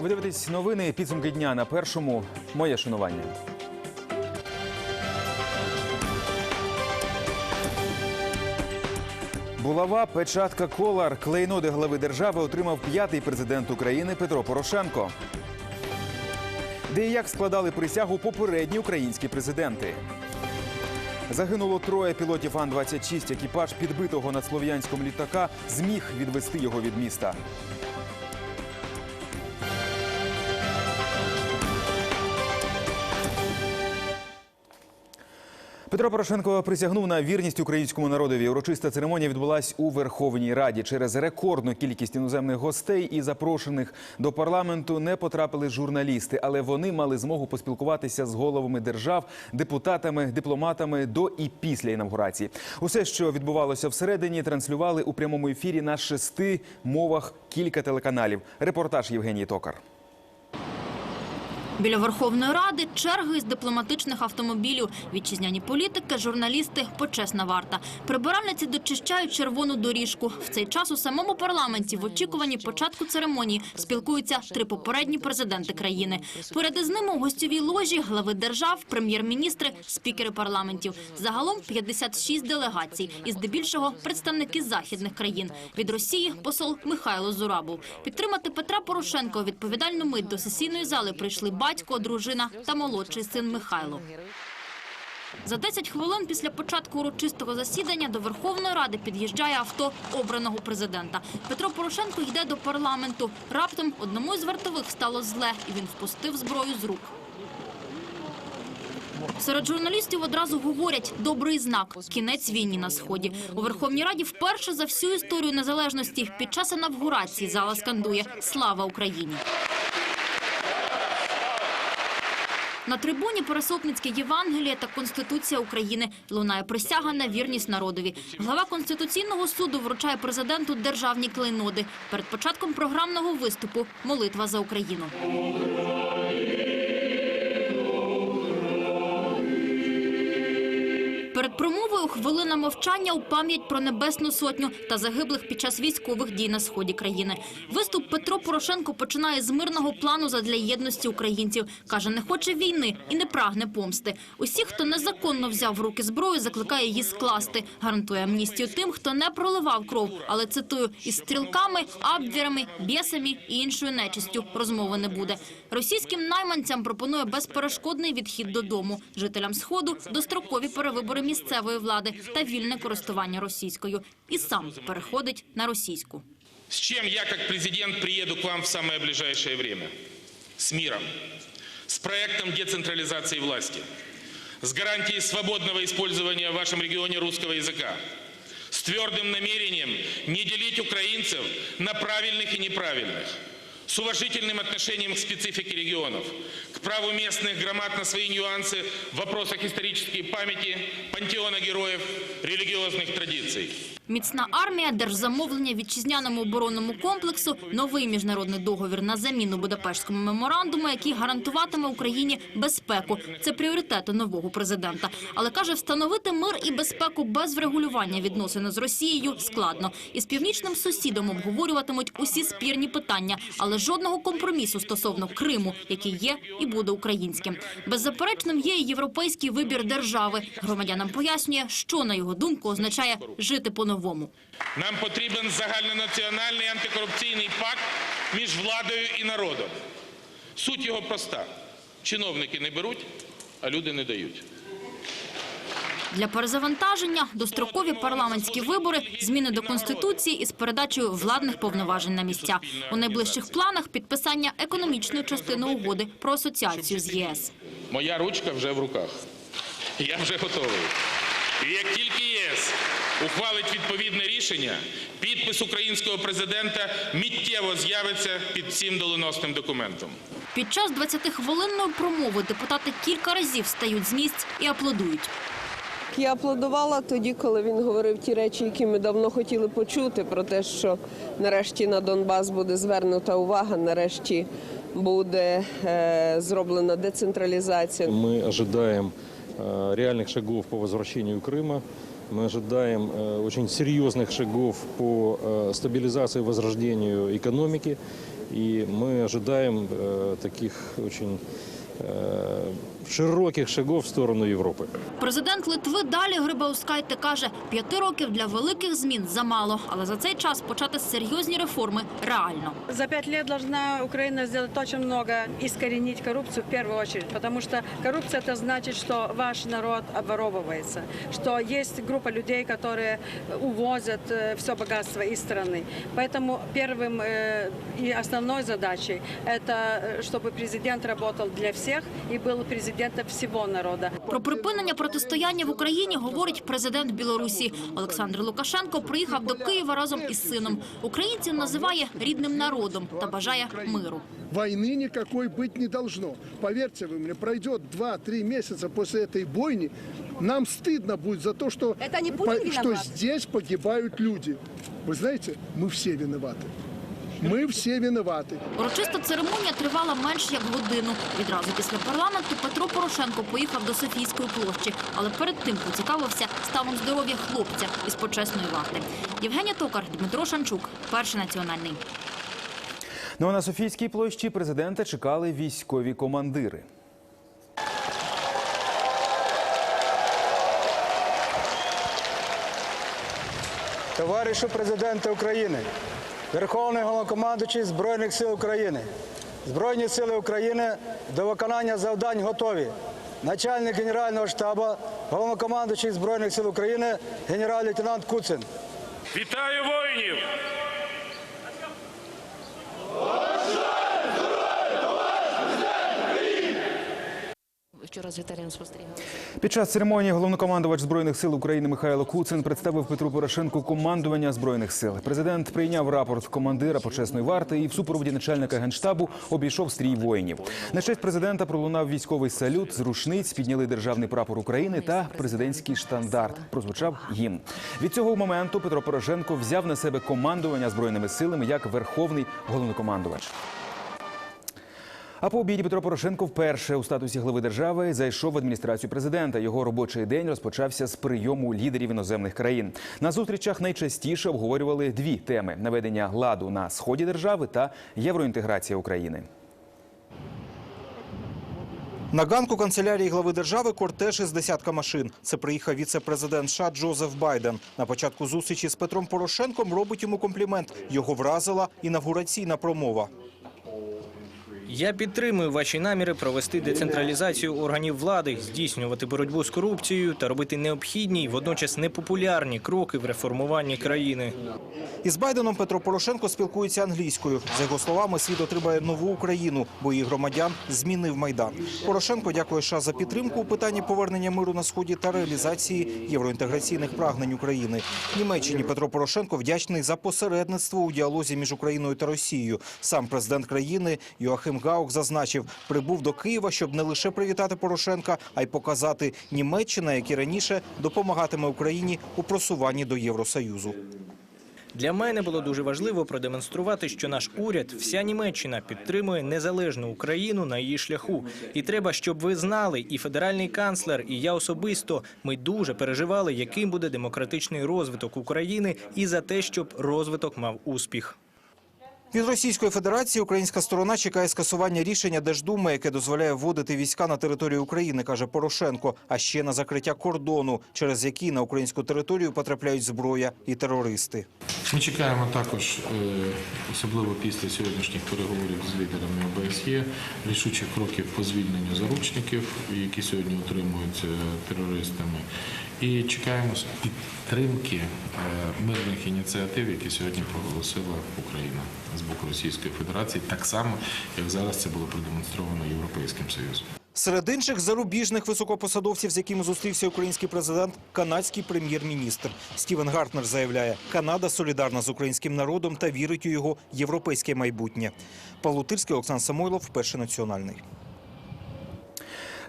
Ви дивитесь новини підсумки дня на першому. Моє шанування. Булава, печатка колар, клейноди глави держави отримав п'ятий президент України Петро Порошенко. Де і як складали присягу попередні українські президенти. Загинуло троє пілотів Ан-26. Екіпаж підбитого над слов'янськом літака зміг відвести його від міста. Петро Порошенко присягнув на вірність українському народові. Урочиста церемонія відбулась у Верховній Раді. Через рекордну кількість іноземних гостей і запрошених до парламенту не потрапили журналісти, але вони мали змогу поспілкуватися з головами держав, депутатами, дипломатами до і після інавгурації. Усе, що відбувалося всередині, транслювали у прямому ефірі на шести мовах кілька телеканалів. Репортаж Євгенії Токар. Біля Верховної Ради черги з дипломатичних автомобілів. Вітчизняні політики, журналісти, почесна варта. Прибиральниці дочищають червону доріжку. В цей час у самому парламенті в очікуванні початку церемонії спілкуються три попередні президенти країни. Поряд із ними у гостьовій ложі глави держав, прем'єр-міністри, спікери парламентів. Загалом 56 делегацій, і здебільшого представники західних країн. Від Росії посол Михайло Зурабов. Підтримати Петра Порошенка у відповідальну мить до сесійної зали прийшли батько, дружина та молодший син Михайло. За 10 хвилин після початку урочистого засідання до Верховної Ради під'їжджає авто обраного президента. Петро Порошенко йде до парламенту. Раптом одному із вартових стало зле, і він впустив зброю з рук. Серед журналістів одразу говорять добрий знак кінець війні на сході. У Верховній Раді вперше за всю історію незалежності під час інавгурації зала скандує Слава Україні. На трибуні пересопницьке Євангеліє та Конституція України лунає присяга на вірність народові. Глава Конституційного суду вручає президенту державні клейноди. Перед початком програмного виступу молитва за Україну. Перед промовою хвилина мовчання у пам'ять про небесну сотню та загиблих під час військових дій на сході країни. Виступ Петро Порошенко починає з мирного плану задля єдності українців. каже, не хоче війни і не прагне помсти. Усіх, хто незаконно взяв в руки зброю, закликає її скласти. Гарантує амністію тим, хто не проливав кров. Але цитую із стрілками, абвірами, бєсами і іншою нечистю розмови не буде. Російським найманцям пропонує безперешкодний відхід додому. Жителям сходу дострокові перевибори місцевої влади та вільне користування російською. І сам переходить на російську. С чем я, как президент, приеду к вам в самое ближайшее время? С миром. С проектом децентрализации власти. С гарантией свободного использования в вашем регионе русского языка. С твердым намерением не делить украинцев на правильных и неправильных. С уважительным отношением к специфике регионов, к праву местных громад на свои нюансы в вопросах исторической памяти, пантеона героев, религиозных традиций. Міцна армія, держзамовлення вітчизняному оборонному комплексу, новий міжнародний договір на заміну Будапештському меморандуму, який гарантуватиме Україні безпеку. Це пріоритети нового президента. Але каже, встановити мир і безпеку без врегулювання відносин з Росією складно. Із північним сусідом обговорюватимуть усі спірні питання, але жодного компромісу стосовно Криму, який є і буде українським. Беззаперечним є і європейський вибір держави. Громадянам пояснює, що на його думку означає жити по-новому. Нам потрібен загальнонаціональний антикорупційний пакт між владою і народом. Суть його проста: чиновники не беруть, а люди не дають. Для перезавантаження дострокові парламентські вибори, зміни до конституції із передачею владних повноважень на місця. У найближчих планах підписання економічної частини угоди про асоціацію з ЄС. Моя ручка вже в руках. Я вже готовий. І як тільки ЄС ухвалить відповідне рішення, підпис українського президента миттєво з'явиться під цим доленосним документом. Під час 20-хвилинної промови депутати кілька разів стають з місць і аплодують. Я аплодувала тоді, коли він говорив ті речі, які ми давно хотіли почути, про те, що нарешті на Донбас буде звернута увага, нарешті буде е, зроблена децентралізація. Мы ожидаем э, реальных шагов по возвращению Крыма. Мы ожидаем э, очень серьезных шагов по э, стабилизации и возрождению экономики. И мы ожидаем э, таких очень э, широких шагов в сторону Европы. Президент Литви далі Грибаускайте каже, п'яти років для великих змін замало, але за цей час почати серйозні реформи реально. За пять лет должна Украина сделать очень много, искоренить коррупцию в первую очередь, потому что коррупция это значит, что ваш народ обворовывается, что есть группа людей, которые увозят все богатство из страны. Поэтому первым э, и основной задачей это, э, чтобы президент работал для всех и был президентом всего народа. Про припинення протистояння в Україні говорить президент Білорусі. Олександр Лукашенко приїхав до Києва разом із сином. Українців називає рідним народом та бажає миру. Войны никакой быть не должно. Поверьте вы мне, пройдет 2-3 месяца после этой бойни, нам стыдно будет за то, что, Это не Путин что виноват? здесь погибают люди. Вы знаете, мы все виноваты. Мы все виноваты. Урочиста церемонія тривала менш як годину. Відразу після парламенту Петро Порошенко поїхав до Софійської площі, але перед тим поцікавився станом здоров'я хлопця із почесної варти. Євгенія Токар, Дмитро Шанчук, перший національний. Ну а на Софійській площі президента чекали військові командири. Товаришу президенте України, Верховний Головнокомандуючий Збройних сил України. Збройні сили України до виконання завдань готові. Начальник Генерального штабу, головнокомандуючий Збройних сил України, генерал-лейтенант Куцин. Вітаю воїнів! Вчора з Віталієм спостерігали. Під час церемонії головнокомандувач збройних сил України Михайло Куцин представив Петру Порошенку командування збройних сил. Президент прийняв рапорт командира почесної варти і в супроводі начальника генштабу обійшов стрій воїнів. На честь президента пролунав військовий салют з рушниць, підняли державний прапор України та президентський штандарт. Прозвучав гімн. Від цього моменту Петро Порошенко взяв на себе командування збройними силами як верховний головнокомандувач. А по обіді Петро Порошенко вперше у статусі глави держави зайшов в адміністрацію президента. Його робочий день розпочався з прийому лідерів іноземних країн. На зустрічах найчастіше обговорювали дві теми: наведення ладу на сході держави та євроінтеграція України. На ганку канцелярії глави держави кортеж із десятка машин. Це приїхав віце-президент США Джозеф Байден. На початку зустрічі з Петром Порошенком робить йому комплімент. Його вразила інавгураційна промова. Я підтримую ваші наміри провести децентралізацію органів влади, здійснювати боротьбу з корупцією та робити необхідні й водночас непопулярні кроки в реформуванні країни. Із Байденом Петро Порошенко спілкується англійською. За його словами, світ отримає нову Україну, бо її громадян змінив Майдан. Порошенко дякує США за підтримку у питанні повернення миру на сході та реалізації євроінтеграційних прагнень України. Німеччині Петро Порошенко вдячний за посередництво у діалозі між Україною та Росією. Сам президент країни Йоахим Гаук зазначив, прибув до Києва, щоб не лише привітати Порошенка, а й показати Німеччина, як раніше, допомагатиме Україні у просуванні до Євросоюзу. Для мене було дуже важливо продемонструвати, що наш уряд, вся Німеччина підтримує незалежну Україну на її шляху. І треба, щоб ви знали, і федеральний канцлер, і я особисто. Ми дуже переживали, яким буде демократичний розвиток України, і за те, щоб розвиток мав успіх. Від Російської Федерації українська сторона чекає скасування рішення Держдуми, яке дозволяє вводити війська на територію України, каже Порошенко, а ще на закриття кордону, через який на українську територію потрапляють зброя і терористи. Ми чекаємо також, е, особливо після сьогоднішніх переговорів з лідерами ОБСЄ, рішучих кроків по звільненню заручників, які сьогодні утримуються терористами. І чекаємо підтримки е, мирних ініціатив, які сьогодні проголосила Україна з боку Російської Федерації, так само, як зараз це було продемонстровано Європейським Союзом. Серед інших зарубіжних високопосадовців, з якими зустрівся український президент, канадський прем'єр-міністр Стівен Гартнер заявляє, Канада солідарна з українським народом та вірить у його європейське майбутнє. Павло Тирський, Олександр Самойлов, перший національний.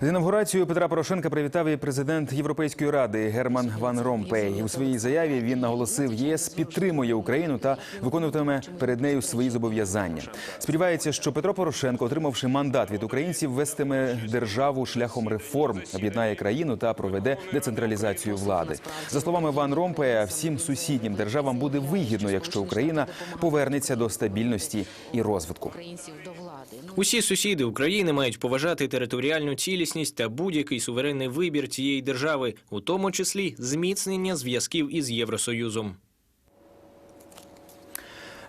З інавгурацією Петра Порошенка привітав і президент Європейської ради Герман Ван Ромпей. У своїй заяві він наголосив, ЄС підтримує Україну та виконуватиме перед нею свої зобов'язання. Сподівається, що Петро Порошенко, отримавши мандат від українців, вестиме державу шляхом реформ, об'єднає країну та проведе децентралізацію влади. За словами Ван Ромпея, всім сусіднім державам буде вигідно, якщо Україна повернеться до стабільності і розвитку. Усі сусіди України мають поважати територіальну цілісність та будь-який суверенний вибір цієї держави, у тому числі зміцнення зв'язків із Євросоюзом.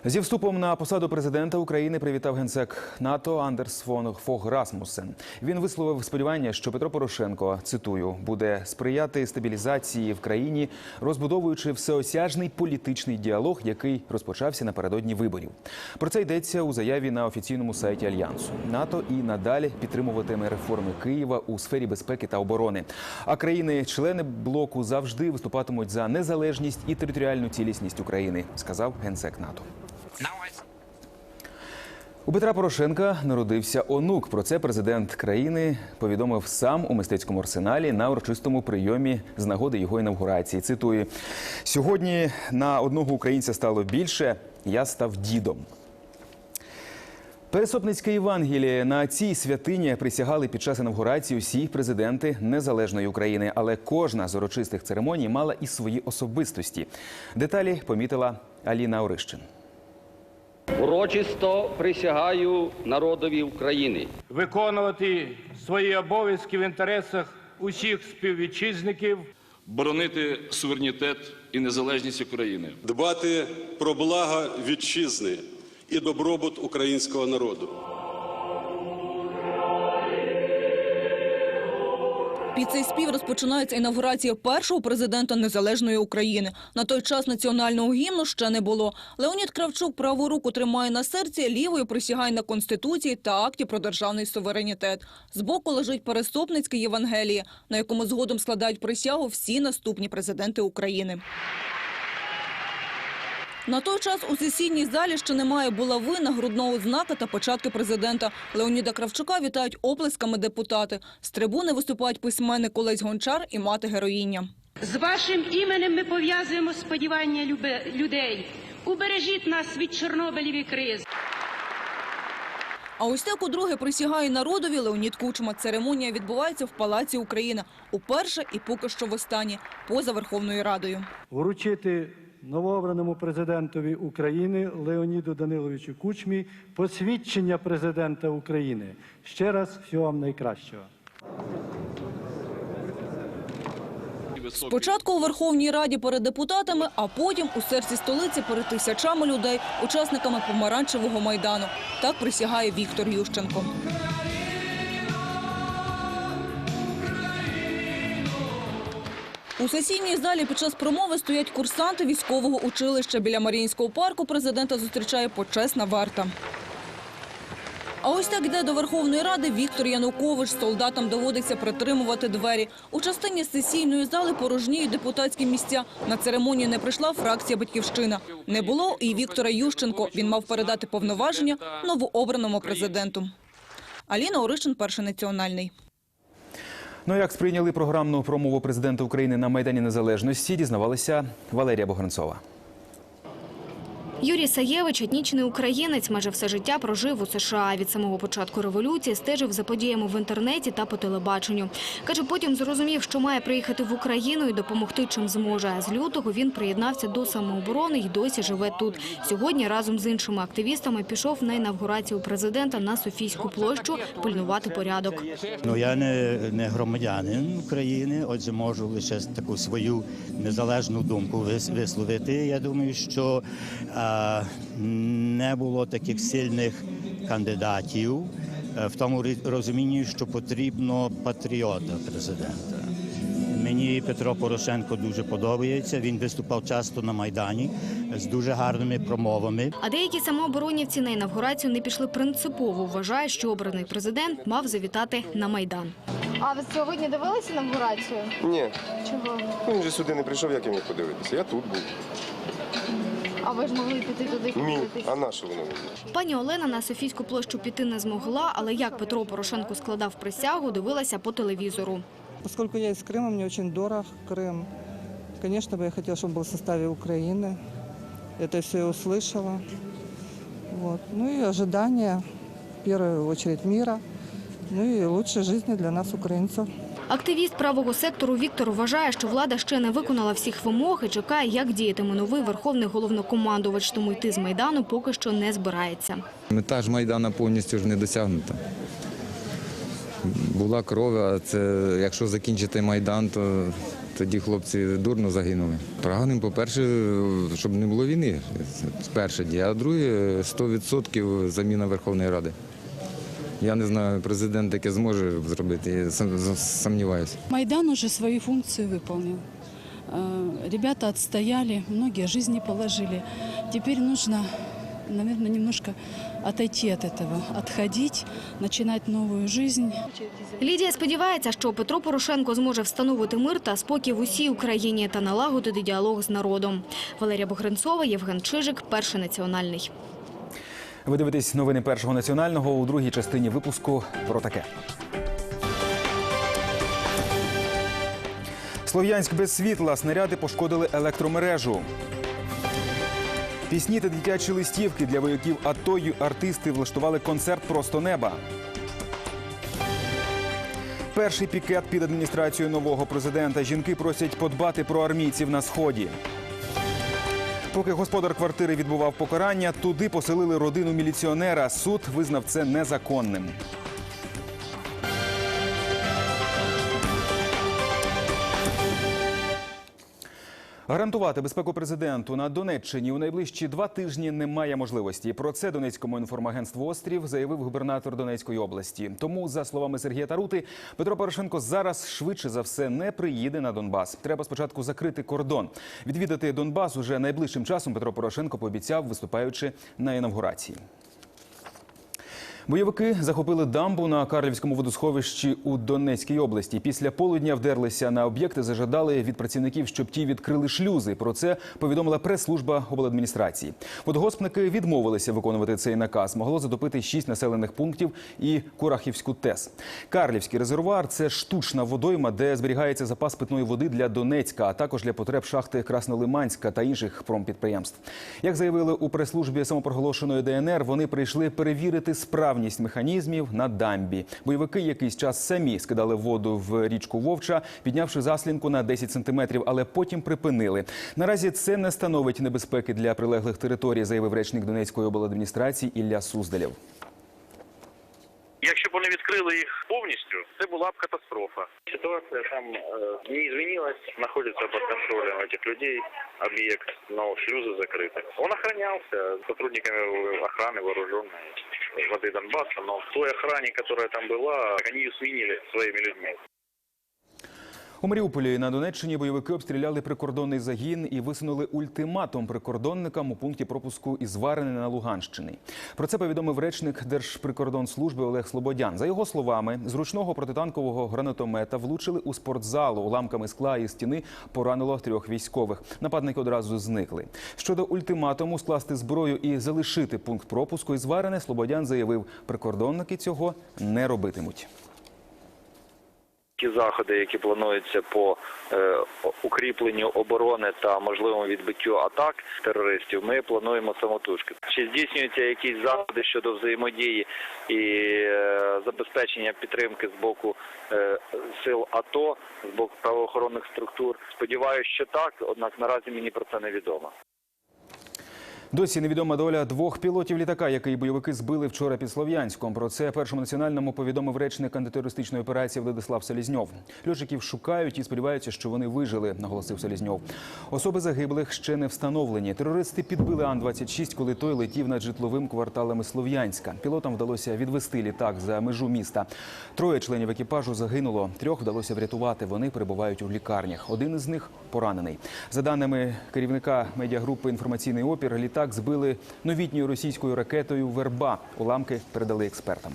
Зі вступом на посаду президента України привітав генсек НАТО Андерс фон Фог Расмуссен. Він висловив сподівання, що Петро Порошенко цитую буде сприяти стабілізації в країні, розбудовуючи всеосяжний політичний діалог, який розпочався напередодні виборів. Про це йдеться у заяві на офіційному сайті альянсу. НАТО і надалі підтримуватиме реформи Києва у сфері безпеки та оборони. А країни-члени блоку завжди виступатимуть за незалежність і територіальну цілісність України, сказав генсек НАТО. У Петра Порошенка народився онук. Про це президент країни повідомив сам у мистецькому арсеналі на урочистому прийомі з нагоди його інавгурації. Цитую: сьогодні на одного українця стало більше. Я став дідом. Пересопницьке Євангеліє на цій святині присягали під час інавгурації всі президенти незалежної України, але кожна з урочистих церемоній мала і свої особистості. Деталі помітила Аліна Орищин. Урочисто присягаю народові України. виконувати свої обов'язки в інтересах усіх співвітчизників, боронити суверенітет і незалежність України. дбати про благо вітчизни і добробут українського народу. Під цей спів розпочинається інавгурація першого президента незалежної України. На той час національного гімну ще не було. Леонід Кравчук праву руку тримає на серці, лівою присягає на конституції та акті про державний суверенітет. Збоку лежить переступницьке Євангеліє, на якому згодом складають присягу всі наступні президенти України. На той час у сесійній залі ще немає булави, нагрудного знака та початки президента. Леоніда Кравчука вітають оплесками депутати. З трибуни виступають письменник Олесь Гончар і мати героїня. З вашим іменем ми пов'язуємо сподівання любе- людей. Убережіть нас від Чорнобилів криз. А ось так удруге присягає народові Леонід Кучма. Церемонія відбувається в Палаці Україна. Уперше і поки що востаннє, поза Верховною Радою. вручити новообраному президентові України Леоніду Даниловичу Кучмі посвідчення президента України. Ще раз всього вам найкращого. Спочатку у Верховній Раді перед депутатами, а потім у серці столиці перед тисячами людей, учасниками помаранчевого майдану. Так присягає Віктор Ющенко. У сесійній залі під час промови стоять курсанти військового училища. Біля Маріїнського парку президента зустрічає почесна варта. А ось так йде до Верховної Ради Віктор Янукович. Солдатам доводиться притримувати двері. У частині сесійної зали порожніють депутатські місця. На церемонію не прийшла фракція «Батьківщина». Не було і Віктора Ющенко. Він мав передати повноваження новообраному президенту. Аліна Оришин, перший національний. Ну, як сприйняли програмну промову президента України на Майдані Незалежності, дізнавалася Валерія Богранцова. Юрій Саєвич, етнічний українець, майже все життя прожив у США. Від самого початку революції стежив за подіями в інтернеті та по телебаченню. Каже, потім зрозумів, що має приїхати в Україну і допомогти чим зможе. З лютого він приєднався до самооборони і досі живе тут. Сьогодні разом з іншими активістами пішов на інавгурацію президента на Софійську площу пильнувати порядок. Ну я не, не громадянин України, отже, можу лише таку свою незалежну думку вис- висловити. Я думаю, що не було таких сильних кандидатів е, в тому розумінні, що потрібно патріота президента. Мені Петро Порошенко дуже подобається. Він виступав часто на майдані з дуже гарними промовами. А деякі самооборонівці на інавгурацію не пішли принципово. Вважають, що обраний президент мав завітати на Майдан. А ви сьогодні дивилися інавгурацію? Ні, Чого? він же сюди не прийшов, як я міг подивитися. Я тут був А ви ж могли піти туди Ні, подивитись. а на що воно? Пані Олена на Софійську площу піти не змогла, але як Петро Порошенко складав присягу, дивилася по телевізору. Поскольку я из Крыма, мне очень дорог Крым. Конечно бы я хотела, чтобы он был в составе Украины. Это все я услышала. Вот. Ну и ожидания, в первую очередь, мира. Ну и лучшей жизни для нас, украинцев. Активіст правого сектору Віктор вважає, що влада ще не виконала всіх вимог і чекає, як діятиме новий верховний головнокомандувач, тому йти з Майдану поки що не збирається. Мета ж Майдана повністю ж не досягнута. Була кров, а це якщо закінчити Майдан, то тоді хлопці дурно загинули. Прагнемо, по-перше, щоб не було війни. Перше дія. А друге 100% заміна Верховної Ради. Я не знаю, президент таке зможе зробити, я сам- сумніваюся. Майдан уже свои функции выполнил. Э, Ребята отстояли, многие жизни положили. Теперь нужно, наверное, немножко отойти от этого, отходить, начинать новую жизнь. Лідія сподівається, що Петро Порошенко зможе встановити мир та спокій в усій Україні та налагодити діалог з народом. Валерія Богринцова, Євген Чижик, Перший національний. Ви дивитесь новини першого національного у другій частині випуску про таке. Слов'янськ без світла. Снаряди пошкодили електромережу. Пісні та дитячі листівки для вояків АТО й артисти влаштували концерт Просто неба. Перший пікет під адміністрацією нового президента. Жінки просять подбати про армійців на сході. Поки господар квартири відбував покарання, туди поселили родину міліціонера. Суд визнав це незаконним. Гарантувати безпеку президенту на Донеччині у найближчі два тижні немає можливості. Про це Донецькому інформагентству Острів заявив губернатор Донецької області. Тому, за словами Сергія Тарути, Петро Порошенко зараз швидше за все не приїде на Донбас. Треба спочатку закрити кордон. Відвідати Донбас уже найближчим часом Петро Порошенко пообіцяв, виступаючи на інавгурації. Бойовики захопили дамбу на Карлівському водосховищі у Донецькій області. Після полудня вдерлися на об'єкти, зажадали від працівників, щоб ті відкрили шлюзи. Про це повідомила прес-служба обладміністрації. Водогоспники відмовилися виконувати цей наказ. Могло затопити шість населених пунктів і Курахівську ТЕС. Карлівський резервуар це штучна водойма, де зберігається запас питної води для Донецька, а також для потреб шахти Краснолиманська та інших промпідприємств. Як заявили у прес-службі самопроголошеної ДНР, вони прийшли перевірити справність механізмів на дамбі. Бойовики якийсь час самі скидали воду в річку Вовча, піднявши заслінку на 10 сантиметрів, але потім припинили. Наразі це не становить небезпеки для прилеглих територій, заявив речник Донецької обладміністрації Ілля Суздалєв. Якщо б вони відкрили їх повністю, це була б катастрофа. Ситуація там е, не змінилась, знаходиться під контролем цих людей, об'єкт, но шлюзи закриті. Он охранявся сотрудниками охраны вооруженной воды Донбасса, но в той охране, которая там была, они ее сменили своими людьми. У Маріуполі на Донеччині бойовики обстріляли прикордонний загін і висунули ультиматум прикордонникам у пункті пропуску із Варени на Луганщині. Про це повідомив речник Держприкордонслужби Олег Слободян. За його словами, з ручного протитанкового гранатомета влучили у спортзалу уламками скла і стіни поранило трьох військових. Нападники одразу зникли. Щодо ультиматуму скласти зброю і залишити пункт пропуску із Варени, Слободян заявив, прикордонники цього не робитимуть. Ті заходи, які плануються по е, укріпленню оборони та можливому відбиттю атак терористів, ми плануємо самотужки. Чи здійснюються якісь заходи щодо взаємодії і е, забезпечення підтримки з боку е, сил АТО, з боку правоохоронних структур? Сподіваюся, що так, однак наразі мені про це не відомо. Досі невідома доля двох пілотів літака, який бойовики збили вчора під Слов'янськом. Про це першому національному повідомив речник антитерористичної операції Владислав Селізньов. Льотчиків шукають і сподіваються, що вони вижили, наголосив Селізньов. Особи загиблих ще не встановлені. Терористи підбили Ан-26, коли той летів над житловим кварталами Слов'янська. Пілотам вдалося відвести літак за межу міста. Троє членів екіпажу загинуло. Трьох вдалося врятувати. Вони перебувають у лікарнях. Один із них поранений. За даними керівника медіагрупи Інформаційний опір, літак збили новітньою російською ракетою Верба. Уламки передали експертам.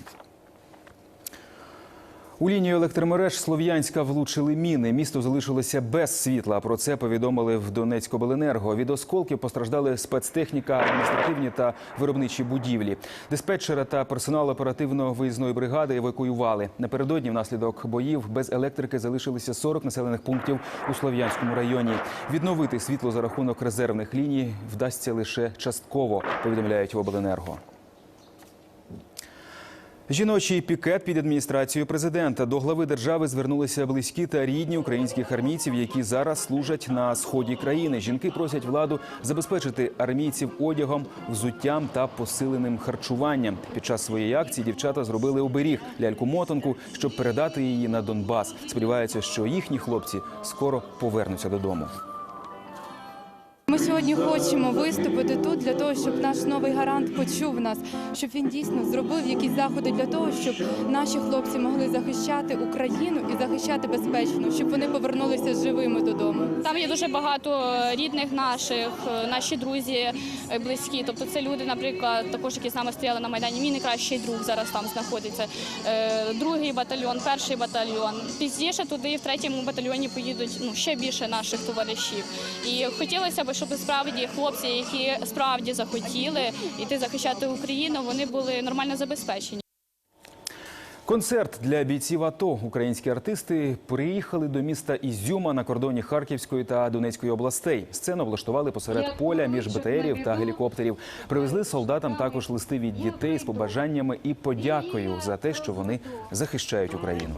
У лінію електромереж Слов'янська влучили міни. Місто залишилося без світла. Про це повідомили в Донецькобленерго. Від осколків постраждали спецтехніка, адміністративні та виробничі будівлі. Диспетчера та персонал оперативно-виїзної бригади евакуювали. Напередодні внаслідок боїв без електрики залишилися 40 населених пунктів у Слов'янському районі. Відновити світло за рахунок резервних ліній вдасться лише частково, повідомляють в обленерго. Жіночий пікет під адміністрацією президента до глави держави звернулися близькі та рідні українських армійців, які зараз служать на сході країни. Жінки просять владу забезпечити армійців одягом, взуттям та посиленим харчуванням. Під час своєї акції дівчата зробили оберіг ляльку мотанку, щоб передати її на Донбас. Сподіваються, що їхні хлопці скоро повернуться додому. Ми сьогодні хочемо виступити тут для того, щоб наш новий гарант почув нас, щоб він дійсно зробив якісь заходи для того, щоб наші хлопці могли захищати Україну і захищати безпечно, щоб вони повернулися живими додому. Там є дуже багато рідних наших, наші друзі е, близькі. Тобто це люди, наприклад, також які з нами стояли на майдані. Мій найкращий друг зараз там знаходиться. Е, Другий батальйон, перший батальйон. Пізніше туди, в третьому батальйоні, поїдуть ну ще більше наших товаришів. І хотілося б, щоб справді хлопці, які справді захотіли йти захищати Україну, вони були нормально забезпечені. Концерт для бійців АТО. Українські артисти приїхали до міста Ізюма на кордоні Харківської та Донецької областей. Сцену влаштували посеред поля між БТРів та гелікоптерів. Привезли солдатам також листи від дітей з побажаннями і подякою за те, що вони захищають Україну.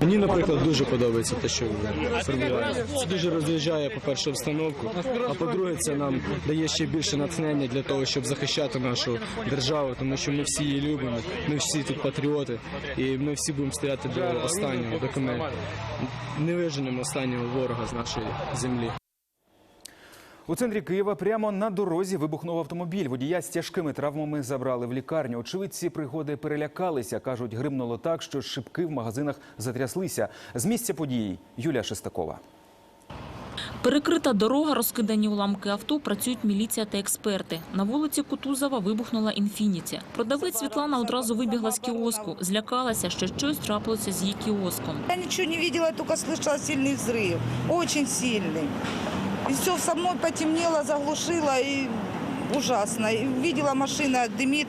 Мені, наприклад, дуже подобається те, що ви формулюєте. Це дуже роз'їжджає, по-перше, обстановку. А по-друге, це нам дає ще більше натхнення для того, щоб захищати нашу державу, тому що ми всі її любимо. Ми всі тут патріоти, і ми всі будемо стояти до останнього, доки ми не виженемо останнього ворога з нашої землі. У центрі Києва прямо на дорозі вибухнув автомобіль. Водія з тяжкими травмами забрали в лікарню. Очевидці пригоди перелякалися. кажуть, гримнуло так, що шибки в магазинах затряслися. З місця події Юлія Шестакова. Перекрита дорога, розкидані уламки авто, працюють міліція та експерти. На вулиці Кутузова вибухнула «Інфініті». Продавець Світлана одразу вибігла з кіоску. Злякалася, що щось трапилося з її кіоском. Я ничего не видела, только слышала сильный взрыв. Очень сильный. И все со мной потемнело, заглушило и ужасно. И видела машина дымит,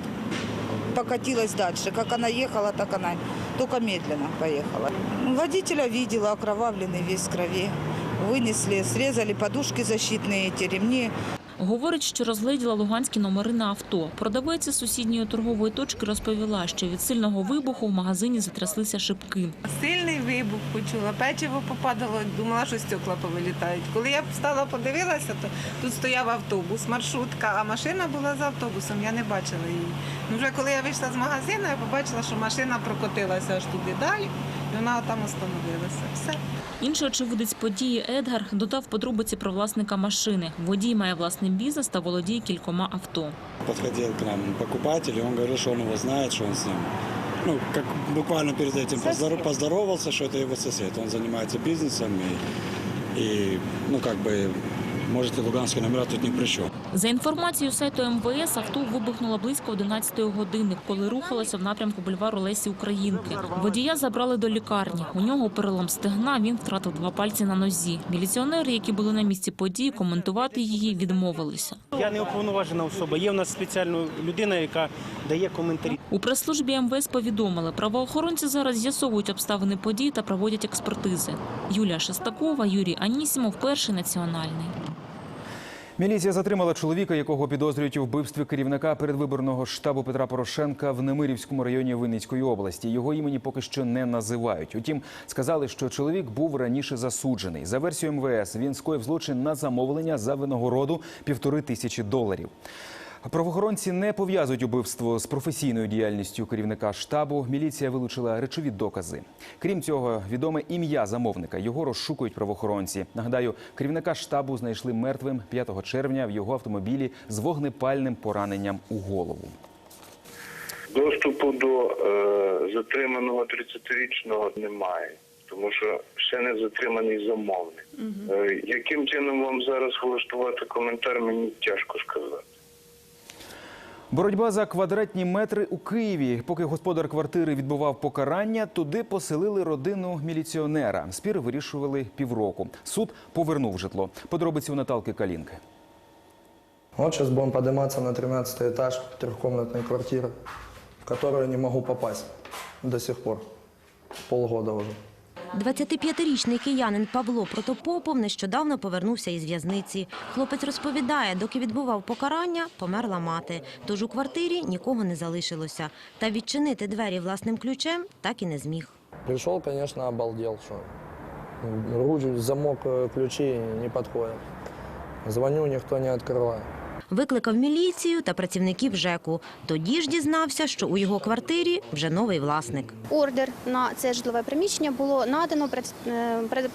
покатилась дальше. Как она ехала, так она только медленно поехала. Водителя видела, окровавленный весь в крови. Вынесли, срезали подушки защитные, эти ремни. Говорить, що розгледіла луганські номери на авто. Продавець сусідньої торгової точки розповіла, що від сильного вибуху в магазині затряслися шибки. Сильний вибух почула, печиво попадало, думала, що стекла повилітають. Коли я встала, подивилася, то тут стояв автобус, маршрутка, а машина була за автобусом, я не бачила її. Ну, вже коли я вийшла з магазину, я побачила, що машина прокотилася аж туди далі, і вона там остановилася. Все. Інший очевидець події Едгар додав подробиці про власника машини. Водій має власний бізнес та володіє кількома авто. Подходил к нам покупатель, и он говорил, что он его знает, что он с ним. Ну, как буквально перед этим поздоров- поздоровался, что это его сосед. Он занимается бизнесом и, и ну, как бы, может, и луганские номера тут ни при чем. За інформацією сайту МВС, авто вибухнуло близько 11 години, коли рухалося в напрямку бульвару Лесі Українки. Водія забрали до лікарні. У нього перелом стегна, він втратив два пальці на нозі. Міліціонери, які були на місці події, коментувати її відмовилися. Я не уповноважена особа. Є в нас спеціальна людина, яка дає коментарі. У прес-службі МВС повідомили, правоохоронці зараз з'ясовують обставини подій та проводять експертизи. Юлія Шестакова, Юрій Анісімов, перший національний. Міліція затримала чоловіка, якого підозрюють у вбивстві керівника передвиборного штабу Петра Порошенка в Немирівському районі Винницької області. Його імені поки що не називають. Утім, сказали, що чоловік був раніше засуджений. За версією МВС він скоїв злочин на замовлення за винагороду півтори тисячі доларів. Правоохоронці не пов'язують убивство з професійною діяльністю керівника штабу. Міліція вилучила речові докази. Крім цього, відоме ім'я замовника. Його розшукують правоохоронці. Нагадаю, керівника штабу знайшли мертвим 5 червня в його автомобілі з вогнепальним пораненням у голову. Доступу до е, затриманого 30-річного немає, тому що ще не затриманий замовник. Е, яким чином вам зараз влаштувати коментар, мені тяжко сказати. Боротьба за квадратні метри у Києві. Поки господар квартири відбував покарання, туди поселили родину міліціонера. Спір вирішували півроку. Суд повернув житло. Подробиці у Наталки Калінки. Вот сейчас будем подниматься на 13 этаж трехкомнатной квартиры, в которую не могу попасть до сих пор. Полгода уже. 25-річний киянин Павло Протопопов нещодавно повернувся із в'язниці. Хлопець розповідає, доки відбував покарання, померла мати. Тож у квартирі нікого не залишилося. Та відчинити двері власним ключем так і не зміг. Пришел, конечно, обалдел, руч, замок, э, ключи не подходят. Звоню, никто не открывает Викликав міліцію та працівників ЖЕКу. Тоді ж дізнався, що у його квартирі вже новий власник. Ордер на це житлове приміщення було надано прац- е, пра-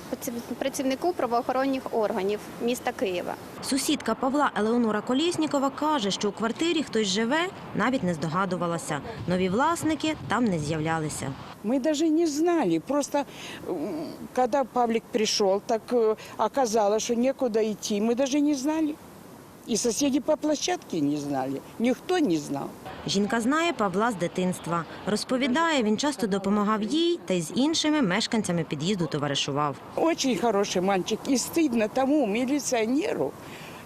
працівнику правоохоронних органів міста Києва. Сусідка Павла Елеонора Колєснікова каже, що у квартирі хтось живе, навіть не здогадувалася. Нові власники там не з'являлися. Мы даже не знали. Просто м, когда Павлик пришел, так э, оказалось, что некуда идти. Мы даже не знали. И соседи по площадке не знали. Никто не знал. Жінка знає Павла з дитинства. Розповідає, він часто допомагав їй та й з іншими мешканцями під'їзду товаришував. Очень хороший мальчик. И стыдно тому милиционеру,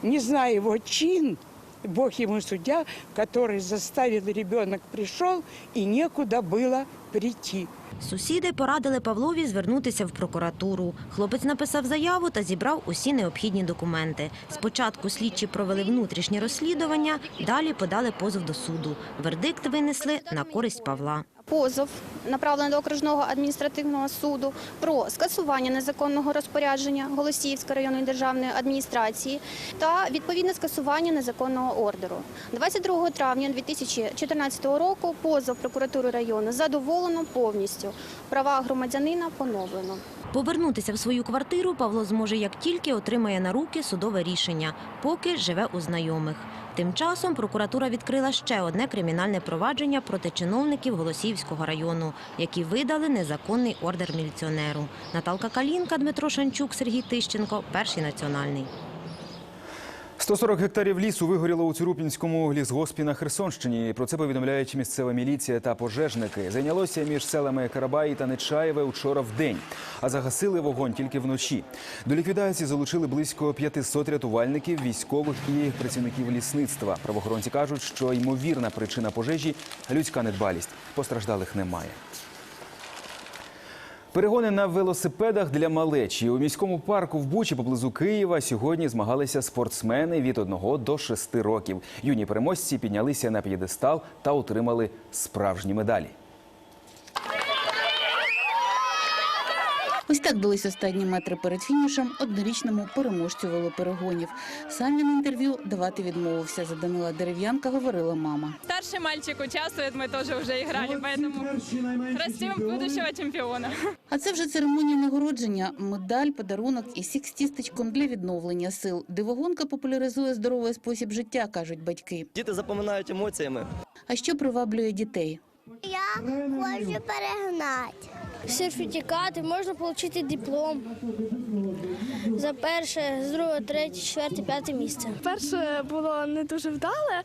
не зная его чин, Бог ему судья, который заставил ребенок пришел и некуда было прийти. Сусіди порадили Павлові звернутися в прокуратуру. Хлопець написав заяву та зібрав усі необхідні документи. Спочатку слідчі провели внутрішнє розслідування, далі подали позов до суду. Вердикт винесли на користь Павла. Позов направлений до окружного адміністративного суду про скасування незаконного розпорядження Голосіївської районної державної адміністрації та відповідне скасування незаконного ордеру. 22 травня 2014 року позов прокуратури району задоволено повністю. Права громадянина поновлено. Повернутися в свою квартиру Павло зможе, як тільки отримає на руки судове рішення, поки живе у знайомих. Тим часом прокуратура відкрила ще одне кримінальне провадження проти чиновників Голосіївського району, які видали незаконний ордер міліціонеру. Наталка Калінка, Дмитро Шанчук, Сергій Тищенко, перший національний. 140 гектарів лісу вигоріло у Цюрупінському лісгоспі на Херсонщині. Про це повідомляють місцева міліція та пожежники. Зайнялося між селами Карабаї та Нечаєве учора в день, а загасили вогонь тільки вночі. До ліквідації залучили близько 500 рятувальників, військових і працівників лісництва. Правоохоронці кажуть, що ймовірна причина пожежі людська недбалість. Постраждалих немає. Перегони на велосипедах для малечі у міському парку в Бучі поблизу Києва сьогодні змагалися спортсмени від 1 до 6 років. Юні переможці піднялися на п'єдестал та отримали справжні медалі. Ось так дались останні метри перед фінішем однорічному переможцю велоперегонів. Сам він інтерв'ю давати відмовився. За Данила Дерев'янка говорила мама. Старший мальчик участвует, мы тоже уже играли, поэтому растим будущего чемпиона. А це вже церемонія нагородження, медаль, подарунок і сікстістечком для відновлення сил. Дивогонка популяризує здоровий спосіб життя, кажуть батьки. Діти запоминають емоціями. А що приваблює дітей? Я хочу перегнати. Сертифікати, можна отримати диплом за перше, з друге, третє, четверте, п'яте місце. Перше було не дуже вдале,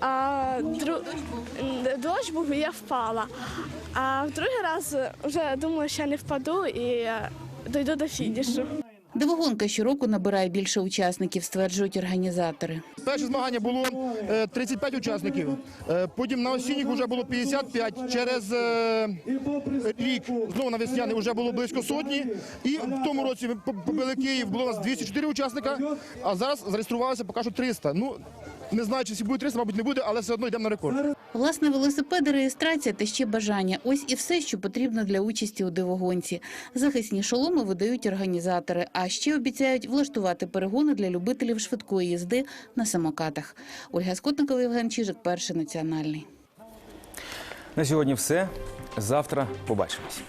а дру... дощ був і я впала. А в другий раз вже думала, що я не впаду і дойду до фінішу. Дивогонка щороку набирає більше учасників, стверджують організатори. Перше змагання було е, 35 учасників. Е, Потім на осінніх вже було 55. Через е, рік знову на весняний вже було близько сотні. І в тому році по- побили Київ, було у нас 204 учасника, а зараз зареєструвалося поки що 300. Ну, не знаю, чи всі буде 300, мабуть, не буде, але все одно йдемо на рекорд. Власне, велосипеди, реєстрація та ще бажання. Ось і все, що потрібно для участі у дивогонці. Захисні шоломи видають організатори, а ще обіцяють влаштувати перегони для любителів швидкої їзди на самокатах. Ольга Скотникова, Євген Чижик, перший національний. На сьогодні все. Завтра побачимось.